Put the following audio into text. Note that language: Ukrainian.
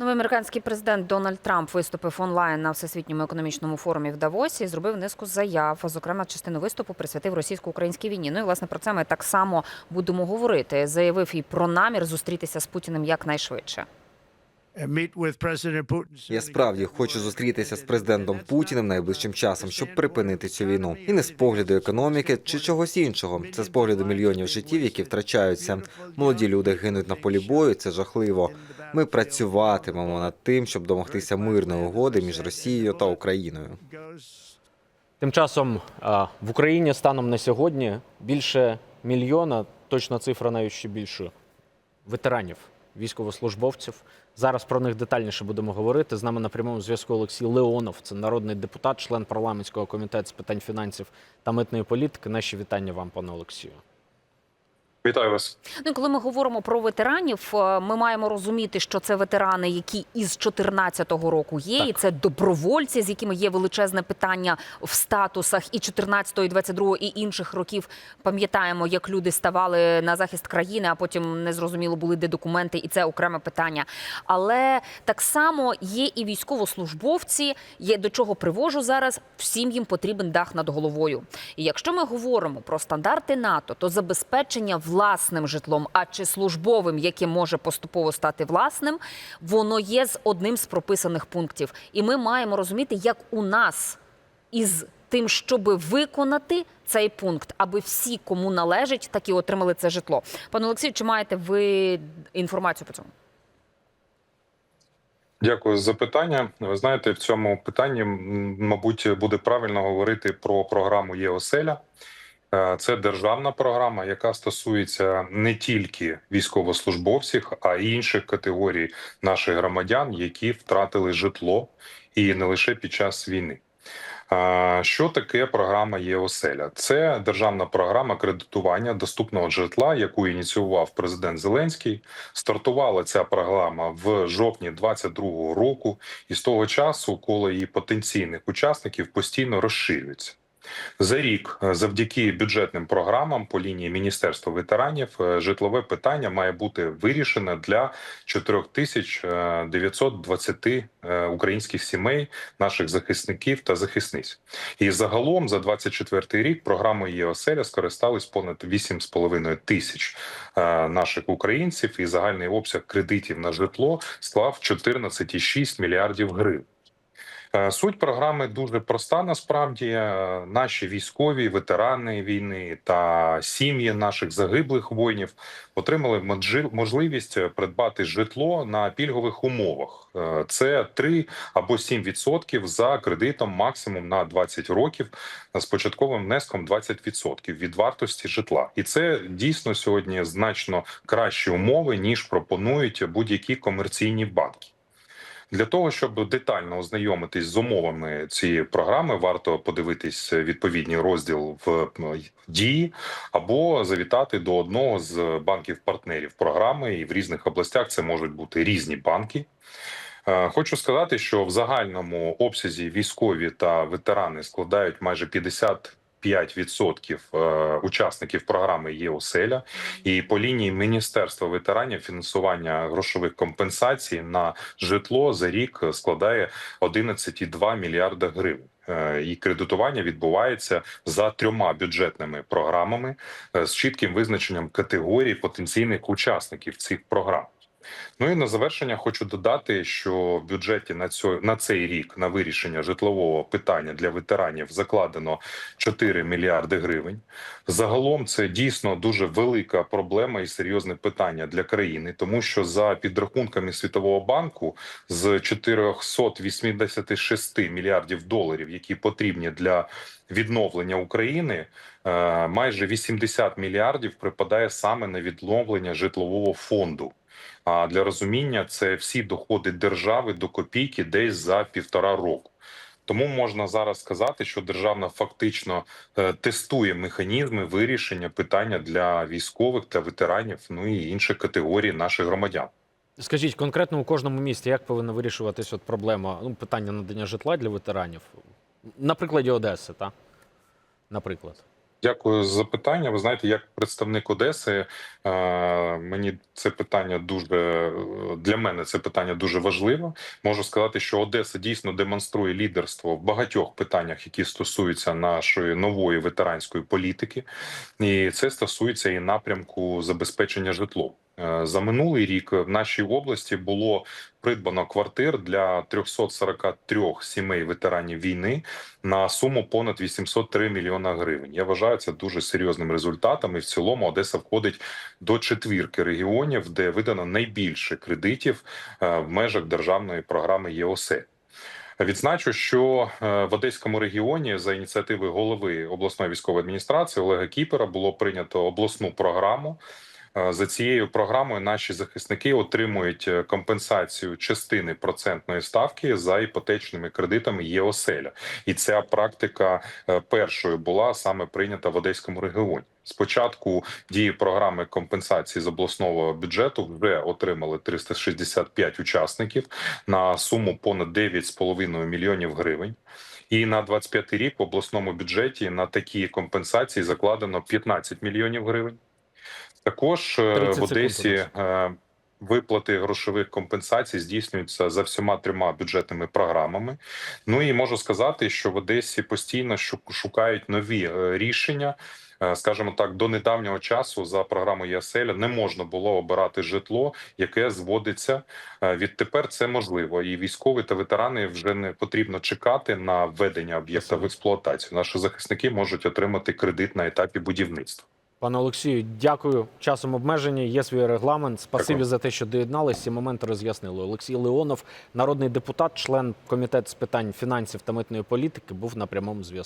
Новий американський президент Дональд Трамп виступив онлайн на всесвітньому економічному форумі в Давосі і зробив низку заяв. Зокрема, частину виступу присвятив російсько-українській війні. Ну і власне про це ми так само будемо говорити. Заявив і про намір зустрітися з Путіним якнайшвидше. Я справді хочу зустрітися з президентом Путіним найближчим часом, щоб припинити цю війну, і не з погляду економіки чи чогось іншого. Це з погляду мільйонів життів, які втрачаються. Молоді люди гинуть на полі бою. Це жахливо. Ми працюватимемо над тим, щоб домогтися мирної угоди між Росією та Україною. Тим часом в Україні станом на сьогодні більше мільйона, точна цифра навіть ще більше, ветеранів, військовослужбовців. Зараз про них детальніше будемо говорити. З нами на прямому зв'язку Олексій Леонов, це народний депутат, член парламентського комітету з питань фінансів та митної політики. Наші вітання вам, пане Олексію. Вітаю вас. Ну коли ми говоримо про ветеранів, е, ми маємо розуміти, що це ветерани, які із 14-го року є, Так. і це добровольці, з якими є величезне питання в статусах і 14-го, і 22-го, і інших років. Пам'ятаємо, як люди ставали на захист країни, а потім незрозуміло були де документи, і це окреме питання. Але так само є і військовослужбовці, є до чого привожу зараз. Всім їм потрібен дах над головою. І якщо ми говоримо про стандарти НАТО, то забезпечення власним житлом, а чи службовим, яке може поступово стати власним, воно є з одним з прописаних пунктів. І ми маємо розуміти, як у нас із тим, щоб виконати цей пункт, аби всі, кому належить, так і отримали це житло. Пане Олексію, чи маєте ви інформацію по цьому? Дякую за запитання. Ви знаєте, в цьому питанні, мабуть, буде правильно говорити про програму ЄОСЕЛЯ. Е, Це державна програма, яка стосується не тільки військовослужбовців, а й інших категорій наших громадян, які втратили житло і не лише під час війни. Що таке програма ЄОСЕЛЯ? Це державна програма кредитування доступного житла, яку ініціював президент Зеленський. Стартувала ця програма в жовтні 2022 року, і з того часу коло її потенційних учасників постійно розширюється. За рік, е, завдяки бюджетним програмам по лінії Міністерства ветеранів, е, житлове питання має бути вирішено для 4920 е, українських сімей, наших захисників та захисниць. І загалом за 24 рік програмою ЄОСЕЛЯ скористались понад 8,5 тисяч наших українців, і загальний обсяг кредитів на житло склав 14,6 мільярдів гривень. Е, Суть програми дуже проста. Насправді Е, наші військові, ветерани війни та сім'ї наших загиблих воїнів отримали можливість придбати житло на пільгових умовах. Е, Це 3 або 7% за кредитом максимум на 20 років з початковим внеском 20% від вартості житла. І це дійсно сьогодні значно кращі умови ніж пропонують будь-які комерційні банки. Для того щоб детально ознайомитись з умовами цієї програми, варто подивитись відповідний розділ в дії або завітати до одного з банків-партнерів програми. І в різних областях це можуть бути різні банки. Е, Хочу сказати, що в загальному обсязі військові та ветерани складають майже 50 5% е, учасників програми ЄОСЕЛЯ, і по лінії Міністерства ветеранів фінансування грошових компенсацій на житло за рік складає 11,2 мільярда гривень. Е, І кредитування відбувається за трьома бюджетними програмами е, з чітким визначенням категорій потенційних учасників цих програм. Ну і на завершення хочу додати, що в бюджеті на цьо, на цей рік на вирішення житлового питання для ветеранів закладено 4 мільярди гривень. Загалом це дійсно дуже велика проблема і серйозне питання для країни, тому що за підрахунками Світового банку з 486 мільярдів доларів, які потрібні для відновлення України, е, майже 80 мільярдів припадає саме на відновлення житлового фонду. А для розуміння це всі доходи держави до копійки десь за півтора року. Тому можна зараз сказати, що державна фактично е, тестує механізми вирішення питання для військових та ветеранів, ну і інших категорій наших громадян. Скажіть, конкретно у кожному місті, як повинна вирішуватись от проблема ну, питання надання житла для ветеранів? На прикладі Одеси, так? Наприклад. Дякую за питання. Ви знаєте, як представник Одеси, е, мені це питання дуже для мене це питання дуже важливо. Можу сказати, що Одеса дійсно демонструє лідерство в багатьох питаннях, які стосуються нашої нової ветеранської політики, і це стосується і напрямку забезпечення житлом. Е, За минулий рік в нашій області було придбано квартир для 343 сімей ветеранів війни на суму понад 803 мільйона гривень. Я вважаю це дуже серйозним результатом. І в цілому Одеса входить до четвірки регіонів, де видано найбільше кредитів е, в межах державної програми ЄОСЕ. Відзначу, що е, в Одеському регіоні за ініціативи голови обласної військової адміністрації Олега Кіпера було прийнято обласну програму. Е, За цією програмою наші захисники отримують е, компенсацію частини процентної ставки за іпотечними кредитами ЄОСЕЛЯ. І ця практика е, першою була саме прийнята в Одеському регіоні. Спочатку дії програми компенсації з обласного бюджету вже отримали 365 учасників на суму понад 9,5 мільйонів гривень. І на 25 рік в обласному бюджеті на такі компенсації закладено 15 мільйонів гривень. Також е, 30 в Одесі е, виплати грошових компенсацій здійснюються за всіма трьома бюджетними програмами. Ну і можу сказати, що в Одесі постійно шукають нові е, рішення. Скажімо так, до недавнього часу за програмою ЄСЕЛЯ не можна було обирати житло, яке зводиться. Відтепер це можливо, і військові та ветерани вже не потрібно чекати на введення об'єкта в експлуатацію. Наші захисники можуть отримати кредит на етапі будівництва. Пане Олексію, дякую. Часом обмежені. Є свій регламент. Спасибі Дякую. за те, що доєдналися. Ці моменти роз'яснили. Олексій Леонов, народний депутат, член комітету з питань фінансів та митної політики, був на прямому зв'язку.